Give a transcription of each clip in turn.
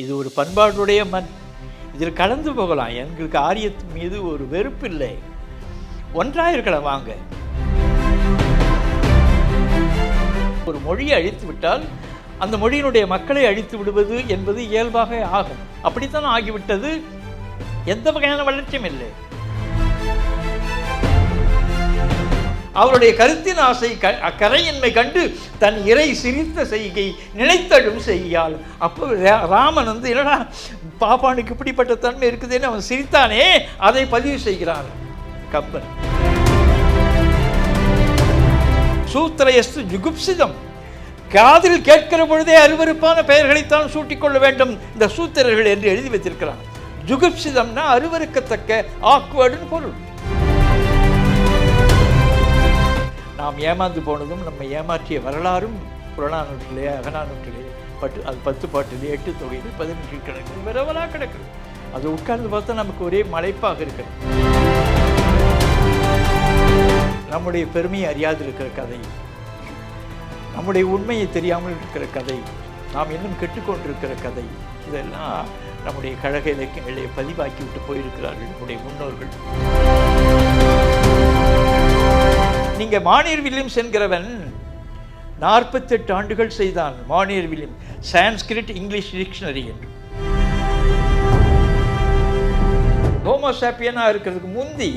இது ஒரு பண்பாடுடைய மண். இதில் கலந்து போகலாம். எங்களுக்கு ஆரியத்தின் மீது ஒரு வெறுப்பு இல்லை ஒன்றாக இருக்கலாம் வாங்க. ஒரு மொழியை அழித்து விட்டால் அந்த மொழியினுடைய மக்களை அழித்து விடுவது என்பது இயல்பாக ஆகும். அப்படித்தான் ஆகிவிட்டது. எந்த வகையான வளர்ச்சியும் இல்லை. அவருடைய கருத்தின் ஆசை க கரையின்மை கண்டு தன் இறை சிரித்த செய்கை நினைத்தடும் செய்யால் அப்போ ரா- ராமன் வந்து என்னடா பாப்பானுக்கு இப்படிப்பட்ட தன்மை இருக்குதுன்னு அவன் சிரித்தானே? அதை பதிவு செய்கிறான் கம்பன் சூத்திரயஸ்து ஜுகுப்சிதம். காதில் கேட்கிற பொழுதே அருவருப்பான பெயர்களைத்தான் சூட்டிக்கொள்ள வேண்டும் இந்த சூத்திரர்கள் என்று எழுதி வைத்திருக்கிறான் ஜுகுப்சிதம்னா அருவருக்கத்தக்க ஆக்வர்டுன்னு பொருள். நாம் ஏமாந்து போனதும் நம்ம ஏமாற்றிய வரலாறும் புறநானூற்றிலே அகநானூற்றிலே பட்டு அது பத்து பாட்டிலே எட்டு தொகையில் பதினெட்டு கிடக்குது விரவலாக கிடக்குது. அது உட்கார்ந்து பார்த்தா நமக்கு ஒரே மலைப்பாக இருக்குது நம்முடைய பெருமையை அறியாது இருக்கிற கதை. நம்முடைய உண்மையை தெரியாமல் இருக்கிற கதை. நாம் இன்னும் கெட்டுக்கொண்டிருக்கிற கதை. இதெல்லாம் நம்முடைய கழக இலக்கியங்களை பதிவாக்கி விட்டு போயிருக்கிறார்கள் நம்முடைய முன்னோர்கள். நீங்க மானியர் வில்லியம்ஸ் என்கிறவன் நாற்பத்தெட்டு ஆண்டுகள் செய்தான் Monier William. Sanskrit English dictionary என்று. ஹோமோசாப்பியனாக இருக்கிறதுக்கு முந்தி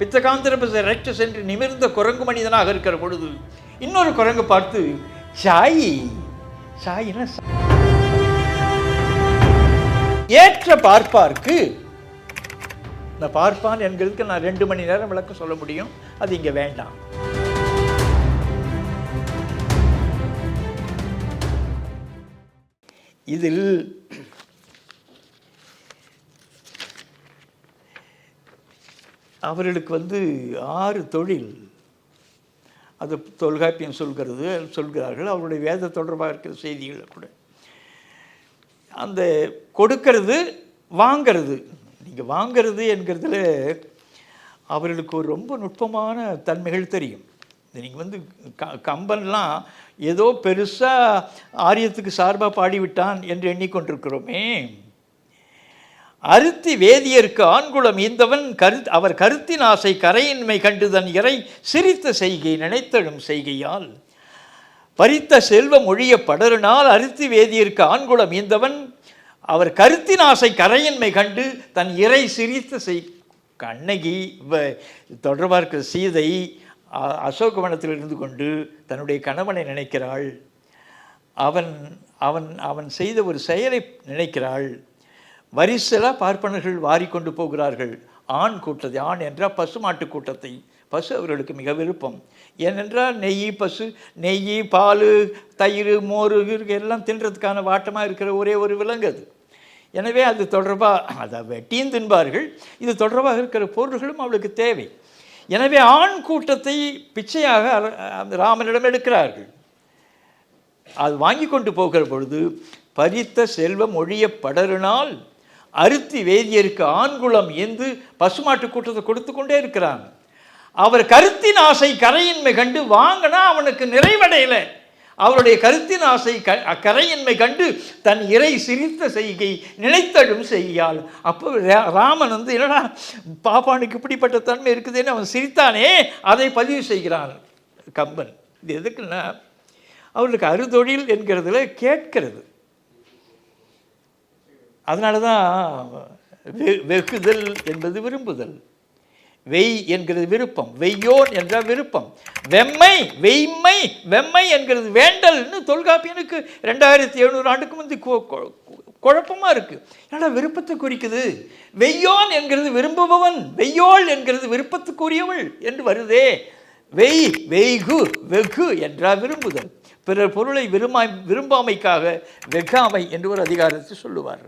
பித்தகாந்திரபஸ் ரெக்டஸ் என்று நிமிர்ந்த குரங்கு மனிதனாக இருக்கிற பொழுது இன்னொரு குரங்கு பார்த்து சாய் சாயினா ஏற்ற பார்ப்பார்க்கு நான் பார்ப்பான் என்கிறதுக்கு நான் ரெண்டு மணி நேரம் விளக்கம் சொல்ல முடியும். அது இங்கே வேண்டாம். இதில் அவர்களுக்கு வந்து ஆறு தொழில். அது தொல்காப்பியம் சொல்கிறது சொல்கிறார்கள். அவருடைய வேத தொடர்பாக இருக்கிற செய்திகள் கூட. அந்த கொடுக்கறது வாங்கிறது. நீங்கள் வாங்கிறது என்கிறதுல அவர்களுக்கு ஒரு ரொம்ப நுட்பமான தன்மைகள் தெரியும். நீங்கள் வந்து க கம்பன்லாம் ஏதோ பெருசாக ஆரியத்துக்கு சார்பாக பாடிவிட்டான் என்று எண்ணிக்கொண்டிருக்கிறோமே. அருத்தி வேதியர்க்கு ஆண்குளம் ஈந்தவன் கரு அவர் கருத்தின் ஆசை கரையின்மை கண்டு தன் இறை சிரித்த செய்கை நினைத்தழும் செய்கையால். பறித்த செல்வம் ஒழிய படருனால் அருத்தி வேதியருக்கு ஆண்குளம் ஈந்தவன் அவர் கருத்தின் ஆசை கரையின்மை கண்டு தன் இறை சிரித்த செய் கண்ணகி வ- தொடர்பாக இருக்கிற சீதை அசோகவனத்தில் இருந்து கொண்டு தன்னுடைய கணவனை நினைக்கிறாள். அவன் அவன் அவன் செய்த ஒரு செயலை நினைக்கிறாள். வரிசலாக பார்ப்பனர்கள் வாரிக்கொண்டு போகிறார்கள். ஆண் கூட்டத்தை ஆண் என்றால் பசுமாட்டு கூட்டத்தை. பசு அவர்களுக்கு மிக விருப்பம். ஏனென்றால் நெய் பசு நெய் பால் தயிர் மோர் எல்லாம் தின்றதுக்கான வாட்டமாக இருக்கிற ஒரே ஒரு விலங்கு அது. எனவே அது தொடர்பாக அதை வெட்டியும் தின்பார்கள் இது தொடர்பாக இருக்கிற பொருள்களும் அவளுக்கு தேவை. எனவே ஆண் கூட்டத்தை பிச்சையாக அர- அந்த ராமனிடம் எடுக்கிறார்கள். அது வாங்கி கொண்டு போகிற பொழுது பறித்த செல்வம் ஒழிய படருனால் அருத்தி வேதியருக்கு ஆண்குளம் என்று பசுமாட்டு கூட்டத்தை கொடுத்து கொண்டே இருக்கிறான். அவர் கருத்தின் ஆசை கரையின்மை கண்டு வாங்கினா அவனுக்கு நிறைவடையலை. அவருடைய கருத்தின் ஆசை க கரையின்மை கண்டு தன் இறை சிரித்த செய்கை நினைத்தடும் செய்யால் அப்போ ரா- ராமன் வந்து என்னடா பாப்பானுக்கு இப்படிப்பட்ட தன்மை இருக்குதுன்னு அவன் சிரித்தானே? அதை பதிவு செய்கிறான் கம்பன். இது எதுக்குன்னா அவர்களுக்கு அறுதொழில் என்கிறதுல கேட்கிறது. அதனால தான் வெ- வெகுதல் என்பது விரும்புதல். வெய் என்கிறது விருப்பம் வெய்யோன் என்றால் விருப்பம். வெம்மை வெய்மை வெம்மை என்கிறது வேண்டல்னு தொல்காப்பியனுக்கு ரெண்டாயிரத்தி எழுநூறு ஆண்டுக்கு முந்தி குழப்பமாக இருக்குது என்னடா விருப்பத்தை குறிக்குது? வெய்யோன் என்கிறது விரும்புபவன் வெய்யோள் என்கிறது விருப்பத்துக்குரியவள் என்று வருதே. வெய் வெய்கு வெகு என்றால் விரும்புதல். பிறர் பொருளை விரும்பாய் விரும்பாமைக்காக வெகாமை என்று ஒரு அதிகாரத்தை சொல்லுவார்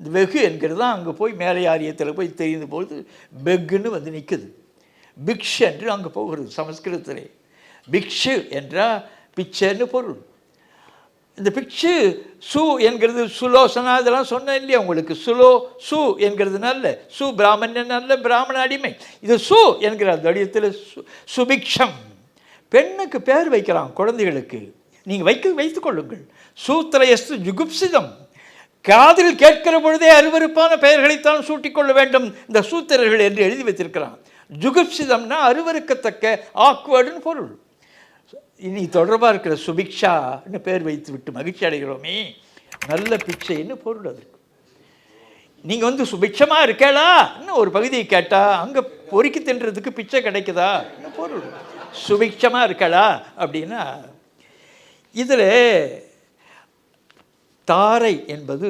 இந்த வெகு என்கிறது தான் அங்கே போய் மேலை ஆரியத்தில் போய் தெரிந்த போது பெக்குன்னு வந்து நிற்குது பிக்ஷ் என்று அங்கே போகிறது சமஸ்கிருதத்திலே. பிக்ஷு என்றால் பிக்சர்னு பொருள். இந்த பிக்ஷு சு என்கிறது சுலோசனா இதெல்லாம் சொன்னேன் இல்லையா உங்களுக்கு? சுலோ சு என்கிறது நல்ல சு பிராமணன் நல்ல பிராமண அடிமை. இது சு என்கிற தடியத்தில் சு சுபிக்ஷம். பெண்ணுக்கு பேர் வைக்கிறான் குழந்தைகளுக்கு. நீங்கள் வைக்க வைத்துக் கொள்ளுங்கள். சூத்திரயஸ்து ஜுகுப்சிதம். காதில் கேட்கிற பொழுதே அருவருப்பான பெயர்களைத்தான் சூட்டிக்கொள்ள வேண்டும் இந்த சூத்திரர்கள் என்று எழுதி வைத்திருக்கிறான். ஜுகுப்சிதம்னா அருவருக்கத்தக்க ஆக்வர்டுன்னு பொருள். இனி தொடர்பாக இருக்கிற சுபிக்ஷான்னு பேர் வைத்து விட்டு மகிழ்ச்சி அடைகிறோமே. நல்ல பிச்சைன்னு பொருள் அதற்கு நீங்கள் வந்து சுபிக்ஷமாக இருக்கேளா இன்னும் ஒரு பகுதியை கேட்டால் அங்கே பொறுக்கி தின்றதுக்கு பிச்சை கிடைக்குதா? என்ன பொருள். சுபிக்ஷமாக இருக்கலா? அப்படின்னா இதில் தாரை என்பது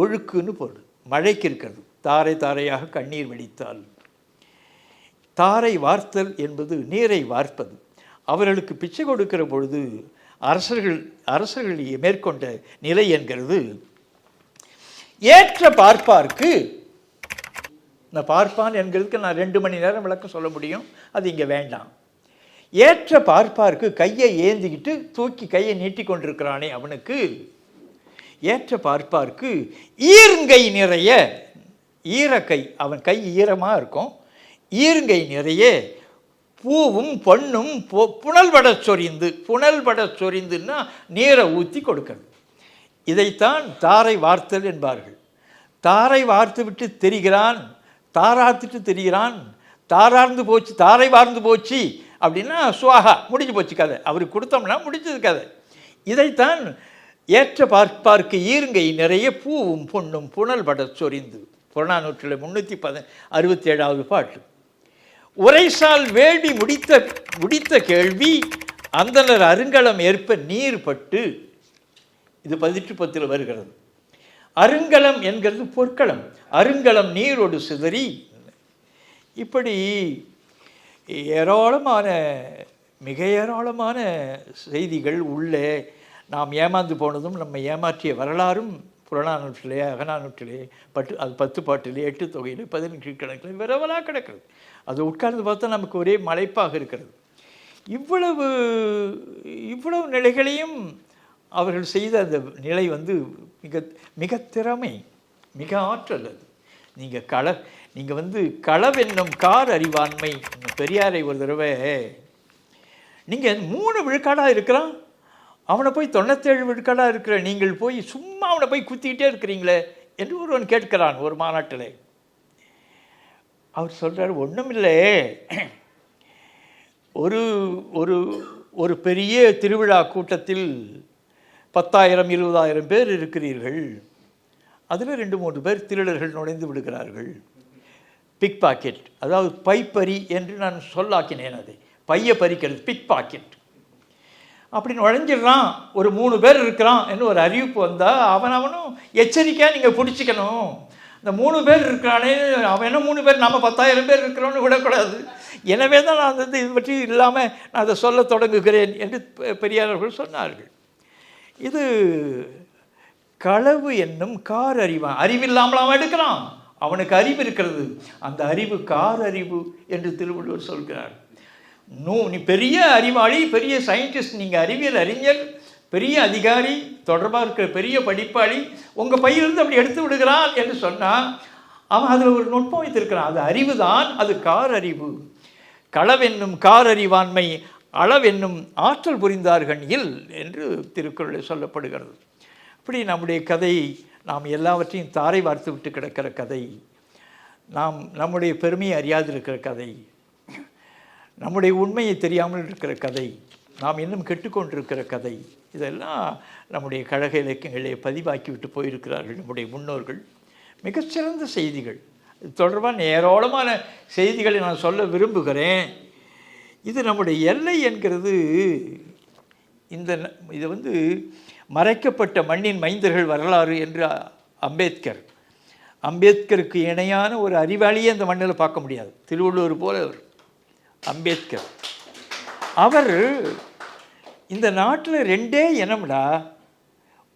ஒழுக்குன்னு பொருள். மழைக்கு இருக்கிறது. தாரை தாரையாக கண்ணீர் வெடித்தால் தாரை வார்த்தல் என்பது நீரை வார்ப்பது. அவர்களுக்கு பிச்சை கொடுக்கிற பொழுது அரசர்கள் அரசர்கள் மேற்கொண்ட நிலை என்கிறது. ஏற்ற பார்ப்பார்க்கு இந்த பார்ப்பான் என்கிறதுக்கு நான் ரெண்டு மணி நேரம் விளக்கம் சொல்ல முடியும். அது இங்கே வேண்டாம். ஏற்ற பார்ப்பார்க்கு கையை ஏந்திக்கிட்டு தூக்கி கையை நீட்டி கொண்டிருக்கிறானே அவனுக்கு ஏற்ற பார்ப்பார்க்கு ஈருங்கை நிறைய. ஈரக்கை அவன் கை ஈரமாக இருக்கும். ஈருங்கை நிறைய பூவும் பொண்ணும் பொ புனல்பட சொரிந்து புனல்பட சொரிந்துன்னா நீரை ஊற்றி கொடுக்கணும். இதைத்தான் தாரை வார்த்தல் என்பார்கள். தாரை வார்த்து விட்டு தெரிகிறான் தாராத்துட்டு தெரிகிறான். தாரார்ந்து போச்சு தாரை வார்ந்து போச்சு அப்படின்னா சுவாகா முடிஞ்சு போச்சு கதை. அவருக்கு கொடுத்தோம்னா முடிஞ்சது கதை. இதைத்தான் ஏற்ற பார்ப்பார்க்கு ஈருங்கை நிறைய பூவும் பொண்ணும் புனல் பட சொரிந்து. புறநானூற்றில் முன்னூற்றி பத அறுபத்தி ஏழாவது பாட்டு. உரைசால் வேள்வி முடித்த முடித்த கேள்வி அந்தனர் அருங்கலம் ஏற்ப நீர் பட்டு. இது பதிற்று பத்தில் வருகிறது. அருங்கலம் என்கிறது பொற்களம் அருங்கலம் நீரோடு சிதறி. இப்படி ஏராளமான மிக ஏராளமான செய்திகள் உள்ளே நாம் ஏமாந்து போனதும் நம்ம ஏமாற்றிய வரலாறும் புறநானூற்றிலே அகநானூற்றிலே பட்டு அது பத்து பாட்டிலே எட்டு தொகையிலே பதினெட்டு கணக்கில் விரவலாக கிடக்கிறது. அது உட்கார்ந்து பார்த்தா நமக்கு ஒரே மலைப்பாக இருக்கிறது. இவ்வளவு இவ்வளவு நிலைகளையும் அவர்கள் செய்த அந்த நிலை வந்து மிக மிக திறமை மிக ஆற்றல் அது. நீங்கள் கள நீங்கள் வந்து களவென்னும் கார் அறிவாண்மை பெரியாரை ஒரு தடவை நீங்கள் மூணு விழுக்காடாக இருக்கிறான் அவனை போய் தொண்ணூத்தேழு விழுக்காடாக இருக்கிற நீங்கள் போய் சும்மா அவனை போய் குத்திக்கிட்டே இருக்கிறீங்களே என்று ஒருவன் கேட்கிறான் ஒரு மாநாட்டில். அவர் சொல்கிறார் ஒன்றுமில்லை ஒரு ஒரு ஒரு பெரிய திருவிழா கூட்டத்தில் பத்தாயிரம் இருபதாயிரம் பேர் இருக்கிறீர்கள். அதில் ரெண்டு மூன்று பேர் திருடர்கள் நுழைந்து விடுகிறார்கள். பிக் பாக்கெட் அதாவது பைப்பறி என்று நான் சொல்லாக்கினேன் அதை. பைய பறிக்கிறது பிக் பாக்கெட். அப்படி நுழைஞ்சிடுறான். ஒரு மூணு பேர் இருக்கிறான் என்று ஒரு அறிவிப்பு வந்தால் அவன் அவனும் எச்சரிக்கையாக நீங்கள் பிடிச்சிக்கணும். இந்த மூணு பேர் இருக்கிறானே அவன் என்ன மூணு பேர்? நம்ம பத்தாயிரம் பேர் இருக்கிறோன்னு விடக்கூடாது. எனவே தான் நான் வந்து இது பற்றி இல்லாமல் நான் அதை சொல்ல தொடங்குகிறேன் என்று பெரியாரர்கள் சொன்னார்கள். இது களவு என்னும் கார் அறிவான் அறிவில்லாமல் அவன் எடுக்கிறான். அவனுக்கு அறிவு இருக்கிறது. அந்த அறிவு கார் அறிவு என்று திருவள்ளுவர் சொல்கிறார். நூ நீ பெரிய அறிவாளி பெரிய சயின்டிஸ்ட் நீங்கள் அறிவியல் அறிஞர் பெரிய அதிகாரி தொடர்பாக இருக்கிற பெரிய படிப்பாளி உங்கள் பையிலிருந்து அப்படி எடுத்து விடுகிறான் என்று சொன்னால் அவன் அதில் ஒரு நுட்பம் வைத்திருக்கிறான். அது அறிவு தான் அது கார் அறிவு களவென்னும் கார் அறிவாண்மை அளவென்னும் ஆற்றல் புரிந்தார்கள் இல் என்று திருக்குறளில் சொல்லப்படுகிறது. அப்படி நம்முடைய கதை நாம் எல்லாவற்றையும் தாரை வார்த்து விட்டு கிடக்கிற கதை நாம் நம்முடைய பெருமையை அறியாது இருக்கிற கதை நம்முடைய உண்மையை தெரியாமல் இருக்கிற கதை நாம் இன்னும் கெட்டுக்கொண்டிருக்கிற கதை இதெல்லாம் நம்முடைய கழக இலக்கியங்களே பதிவாக்கி விட்டு போயிருக்கிறார்கள் நம்முடைய முன்னோர்கள். மிகச்சிறந்த செய்திகள். இது தொடர்பான ஏராளமான செய்திகளை நான் சொல்ல விரும்புகிறேன். இது நம்முடைய எல்லை என்கிறது. இந்த இது வந்து மறைக்கப்பட்ட மண்ணின் மைந்தர்கள் வரலாறு என்று அம்பேத்கர். அம்பேத்கருக்கு இணையான ஒரு அறிவாளியே அந்த மண்ணில் பார்க்க முடியாது. திருவள்ளுவர் போல அவர். அம்பேத்கர். அவர் இந்த நாட்டில் ரெண்டே இனம்டா.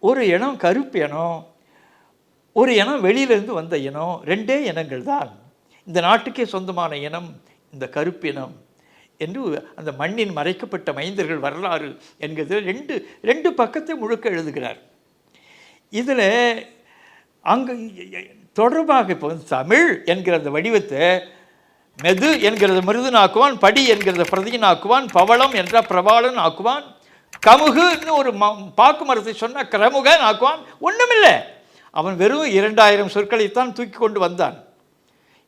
ஒரு இனம் கருப்பு இனம் ஒரு இனம் வெளியிலேருந்து வந்த இனம் ரெண்டே இனங்கள் தான் இந்த நாட்டுக்கே சொந்தமான இனம் இந்த கருப்பு இனம் என்று அந்த மண்ணின் மறைக்கப்பட்ட மைந்தர்கள் வரலாறு என்கிறது ரெண்டு ரெண்டு பக்கத்தை முழுக்க எழுதுகிறார். இதில் அங்கு தொடர்பாக இப்போ தமிழ் என்கிற அந்த வடிவத்தை மெது என்கிறத மிருதுனாக்குவான் படி என்கிறத பிரதியனாக்குவான் பவளம் என்ற பிரபாலன் ஆக்குவான் கமுகுன்னு ஒரு ம பாக்கு மரத்தை சொன்னால் கிரமுகன் ஆக்குவான் ஒன்றுமில்லை அவன் வெறும் இரண்டாயிரம் சொற்களைத்தான் தூக்கி கொண்டு வந்தான்.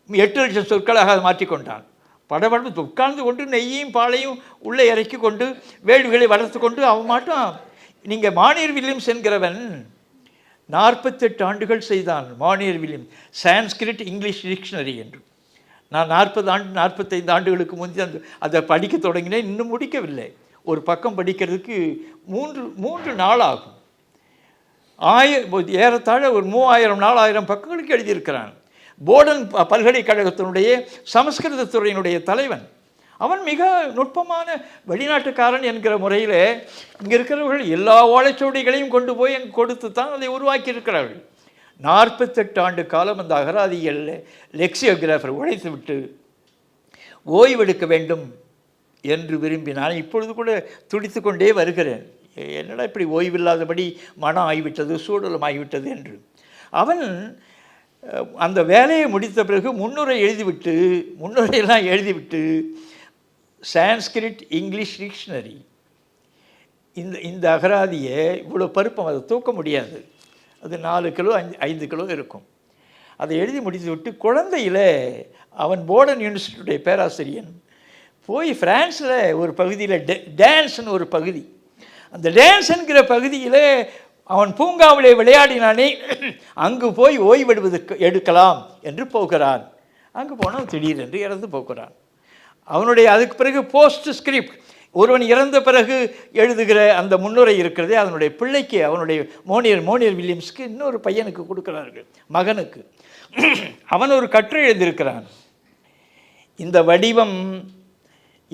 எட்டு லட்சம் சொற்களாக அதை மாற்றிக்கொண்டான் படபடப்பு உட்கார்ந்து கொண்டு நெய்யையும் பாலையும் உள்ளே இறக்கி கொண்டு வேள்விகளை வளர்த்து கொண்டு அவன் மாட்டான் நீங்கள் மானியர் வில்லியம்ஸ் என்கிறவன் நாற்பத்தெட்டு ஆண்டுகள் செய்தான் Monier William Sanskrit English dictionary என்று. நான் நாற்பது ஆண்டு நாற்பத்தைந்து ஆண்டுகளுக்கு முந்தி அந்த அதை படிக்க தொடங்கினேன் இன்னும் முடிக்கவில்லை. ஒரு பக்கம் படிக்கிறதுக்கு மூன்று மூன்று நாள் ஆகும் ஆய ஏறத்தாழ ஒரு மூவாயிரம் நாலாயிரம் பக்கங்களுக்கு எழுதியிருக்கிறான். போர்டன் பல்கலைக்கழகத்தினுடைய சமஸ்கிருதத்துறையினுடைய தலைவன். அவன் மிக நுட்பமான வெளிநாட்டுக்காரன் என்கிற முறையில் இங்கே இருக்கிறவர்கள் எல்லா ஓலைச்சுவடிகளையும் கொண்டு போய் அங்கே கொடுத்து தான் அதை உருவாக்கி இருக்கிறார்கள் நாற்பத்தெட்டு ஆண்டு காலம் அந்த அகராதியில் லெக்சியோகிராஃபர் உழைத்து விட்டு ஓய்வெடுக்க வேண்டும் என்று விரும்பினான் இப்பொழுது கூட துடித்து கொண்டே வருகிறேன். என்னடா இப்படி ஓய்வில்லாதபடி மனம் ஆகிவிட்டது சூழலும் ஆகிவிட்டது என்று. அவன் அந்த வேலையை முடித்த பிறகு முன்னுரை எழுதிவிட்டு முன்னுரையெல்லாம் எழுதிவிட்டு சான்ஸ்கிரிட் இங்கிலீஷ் டிக்ஷனரி. இந்த இந்த அகராதியை இவ்வளோ பருப்பம் அதை தூக்க முடியாது. அது நாலு கிலோ அஞ்சு ஐந்து கிலோ இருக்கும். அதை எழுதி முடித்து விட்டு குழந்தையில் அவன் போர்டன் யூனிவர்சிட்டியுடைய பேராசிரியன் போய் ஃப்ரான்ஸில் ஒரு பகுதியில் டே டான்ஸ்னு ஒரு பகுதி. அந்த டான்ஸுங்கிற பகுதியில் அவன் பூங்காவிலே விளையாடினானே அங்கு போய் ஓய்வெடுவதற்கு எடுக்கலாம் என்று போகிறான். அங்கு போனால் திடீரென்று இறந்து போகிறான். அவனுடைய அதுக்கு பிறகு போஸ்ட் ஸ்கிரிப்ட் ஒருவன் இறந்த பிறகு எழுதுகிற அந்த முன்னுரை இருக்கிறதே அதனுடைய பிள்ளைக்கு அவனுடைய மோனியர் மோனியர் வில்லியம்ஸ்க்கு இன்னொரு பையனுக்கு கொடுக்குறார்கள் மகனுக்கு. அவன் ஒரு கற்று எழுதியிருக்கிறான். இந்த வடிவம்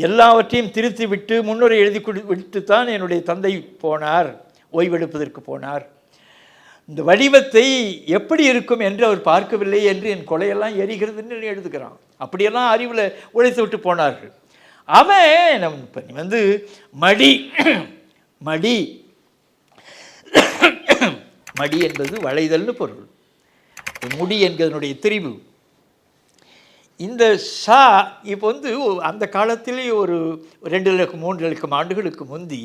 எல்லாவற்றையும் திருத்தி விட்டு முன்னுரை எழுதி கொடு விட்டு தான் என்னுடைய தந்தை போனார் ஓய்வெடுப்பதற்கு போனார். இந்த வடிவத்தை எப்படி இருக்கும் என்று அவர் பார்க்கவில்லை என்று என் கொலையெல்லாம் எரிகிறதுன்னு எழுதுகிறான். அப்படியெல்லாம் அறிவில் உழைத்து விட்டு போனார்கள். அவன் நம் இப்போ நீ வந்து மடி மடி. மடி என்பது வளைதல்னு பொருள். முடி என்கிறதனுடைய திரிவு இந்த ஷா இப்போ வந்து அந்த காலத்திலே ஒரு ரெண்டு லட்சம் மூன்று லட்சம் ஆண்டுகளுக்கு முந்தி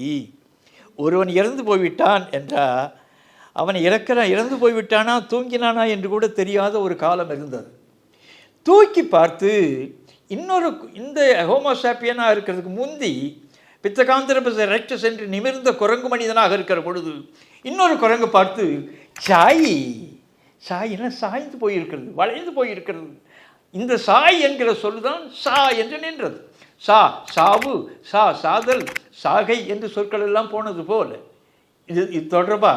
ஒருவன் இறந்து போய்விட்டான் என்றால் அவன் இறக்கிறான் இறந்து போய்விட்டானா தூங்கினானா என்று கூட தெரியாத ஒரு காலம் இருந்தது. தூக்கி பார்த்து இன்னொரு இந்த ஹோமோசாப்பியனாக இருக்கிறதுக்கு முந்தி பித்தகாந்திரபஸ் ரெக்டஸ் என்று நிமிர்ந்த குரங்கு மனிதனாக இருக்கிற பொழுது இன்னொரு குரங்கு பார்த்து சாய் சாயினா சாய்ந்து போயிருக்கிறது? வளைந்து போயிருக்கிறது. இந்த சாய் என்கிற சொல்லுதான் சா என்று நின்றது. சா சாவு சா சாதல் சாகை என்று சொற்கள் எல்லாம் போனது போல. இது இது தொடர்பா?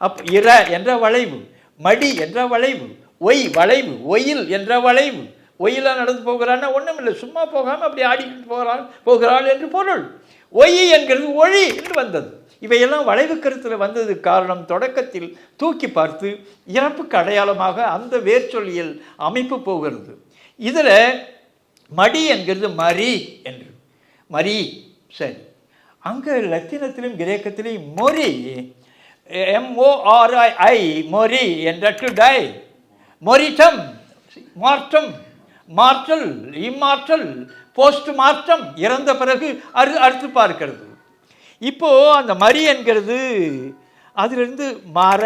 அப் இர என்ற வளைவு மடி என்ற வளைவு ஒய் வளைவு ஒயில் என்ற வளைவு ஒயிலா நடந்து போகிறான்னா ஒன்றும் இல்லை சும்மா போகாமல் அப்படி ஆடிக்கிட்டு போகிறாள் போகிறாள் என்று பொருள். ஒய் என்கிறது ஒழி என்று வந்தது. இவையெல்லாம் வளைவு கருத்தில் வந்ததுக்கு காரணம் தொடக்கத்தில் தூக்கி பார்த்து இறப்புக்கு அடையாளமாக அந்த வேர்ச்சொல்லியல் அமைப்பு போகிறது. இதில் மடி என்கிறது மரி என்று. மரி சரி. அங்கே லத்தீனத்திலும் கிரேக்கத்திலும் மொரி எம்ஓஆர்ஐ மொரி என்ற டு டை மொரிட்டம் மாற்றம் மாற்றல் இம்மாற்றல் போஸ்ட் மாற்றம் இறந்த பிறகு அறு அறுத்து பார்க்கிறது. இப்போ அந்த மரி என்கிறது அதிலிருந்து மாற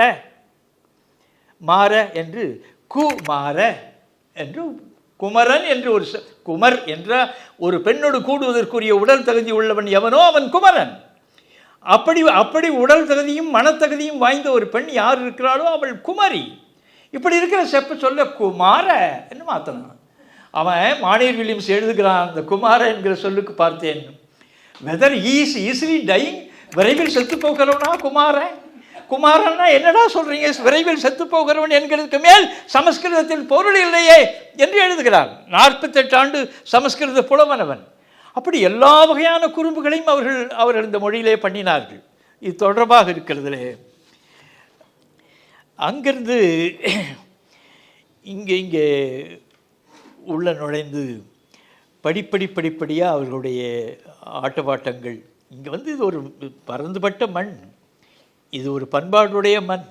மாற என்று கு மாற என்று குமரன் என்று ஒரு குமர் என்ற ஒரு பெண்ணோடு கூடுவதற்குரிய உடல் தகுதி உள்ளவன் எவனோ அவன் குமரன். அப்படி அப்படி உடல் தகுதியும் மனத்தகுதியும் வாய்ந்த ஒரு பெண் யார் இருக்கிறாளோ அவள் குமரி. இப்படி இருக்கிற செப்ப சொல்ல குமார என்று மாற்றணும் அவன் மானியர் வில்லியம்ஸ் எழுதுகிறான் அந்த குமார என்கிற சொல்லுக்கு பார்த்தேன். வெதர் ஈஸ் ஈஸிலி டைங் விரைவில் செத்து போகிறவனா குமாரன்? குமாரன்னா என்னடா சொல்றீங்க? விரைவில் செத்து போகிறவன் என்கிறதுக்கு மேல் சமஸ்கிருதத்தில் பொருள் இல்லையே என்று எழுதுகிறான். நாற்பத்தெட்டு ஆண்டு சமஸ்கிருத புலவனவன். அப்படி எல்லா வகையான குறும்புகளையும் அவர்கள் அவர்கள் இந்த மொழியிலே பண்ணினார்கள். இது தொடர்பாக இருக்கிறதுலே. அங்கிருந்து இங்கே இங்கே உள்ளே நுழைந்து படிப்படி படிப்படியாக அவர்களுடைய ஆட்டவாட்டங்கள். இங்கே வந்து இது ஒரு பறந்துபட்ட மண். இது ஒரு பண்பாடுடைய மண்.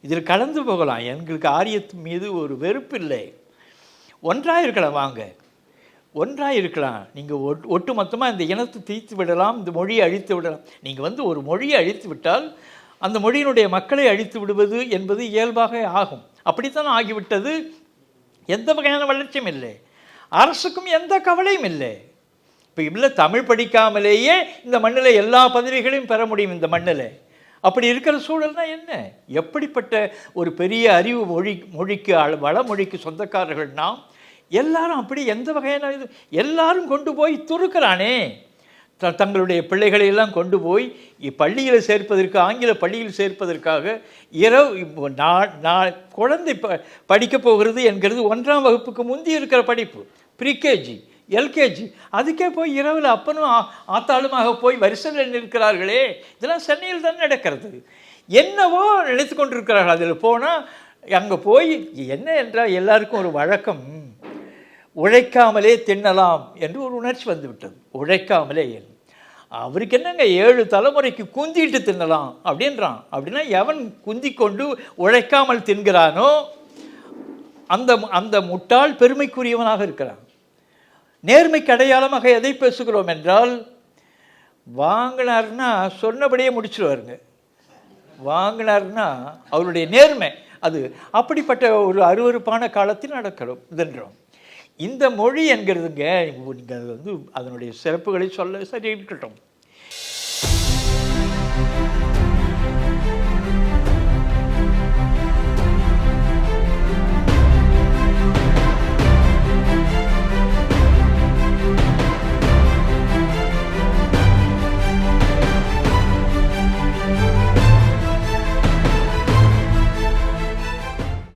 இதில் கலந்து போகலாம். எங்களுக்கு ஆரியத்து மீது ஒரு வெறுப்பு இல்லை. ஒன்றாக இருக்கலாம் வாங்க. ஒன்றாக இருக்கலாம். நீங்கள் ஒட்டு ஒட்டு மொத்தமாக இந்த இனத்தை தீர்த்து விடலாம் இந்த மொழியை அழித்து விடலாம். நீங்கள் வந்து ஒரு மொழியை அழித்து விட்டால் அந்த மொழியினுடைய மக்களை அழித்து விடுவது என்பது இயல்பாக ஆகும். அப்படித்தான் ஆகிவிட்டது? எந்த வகையான வளர்ச்சியும் இல்லை. அரசுக்கும் எந்த கவலையும் இல்லை. இப்போ இல்லை தமிழ் படிக்காமலேயே இந்த மண்ணில் எல்லா பதவிகளையும் பெற முடியும் இந்த மண்ணில். அப்படி இருக்கிற சூழல்னா என்ன? எப்படிப்பட்ட ஒரு பெரிய அறிவு மொழி மொழிக்கு அள- வளமொழிக்கு சொந்தக்காரர்கள் நாம்? எல்லாரும் அப்படி எந்த வகையான இது? எல்லாரும் கொண்டு போய் துருக்கிறானே. த தங்களுடைய பிள்ளைகளை எல்லாம் கொண்டு போய் பள்ளியில் சேர்ப்பதற்கு ஆங்கில பள்ளியில் சேர்ப்பதற்காக இரவு நான் நான் குழந்தை ப படிக்கப் போகிறது என்கிறது ஒன்றாம் வகுப்புக்கு முந்தி இருக்கிற படிப்பு. Pre KG LKG. அதுக்கே போய் இரவில் அப்பனும் ஆ- ஆத்தாளுமாக போய் வரிசையில் நிற்கிறார்களே. இதெல்லாம் சென்னையில் தான் நடக்கிறது. என்னவோ நினைத்து கொண்டிருக்கிறார்கள். அதில் போனால் அங்கே போய் என்ன என்றால் எல்லாருக்கும் ஒரு வழக்கம் உழைக்காமலே தின்னலாம் என்று ஒரு உணர்ச்சி வந்துவிட்டது. உழைக்காமலே அவருக்கு என்னங்க ஏழு தலைமுறைக்கு குந்திட்டு தின்னலாம் அப்படின்றான். அப்படின்னா எவன் குந்தி கொண்டு உழைக்காமல் தின்கிறானோ அந்த அந்த முட்டாள் பெருமைக்குரியவனாக இருக்கிறான். நேர்மைக்கு அடையாளமாக எதை பேசுகிறோம் என்றால் வாங்கினார்னா சொன்னபடியே முடிச்சிருவாருங்க. வாங்கினார்னா அவருடைய நேர்மை அது அப்படிப்பட்ட ஒரு அருவருப்பான காலத்தில் நடக்கிறோம் இதென்றோம் இந்த மொழி என்கிறதுங்க நீங்கள் வந்து அதனுடைய சிறப்புகளை சொல்ல சரி இருக்கட்டும்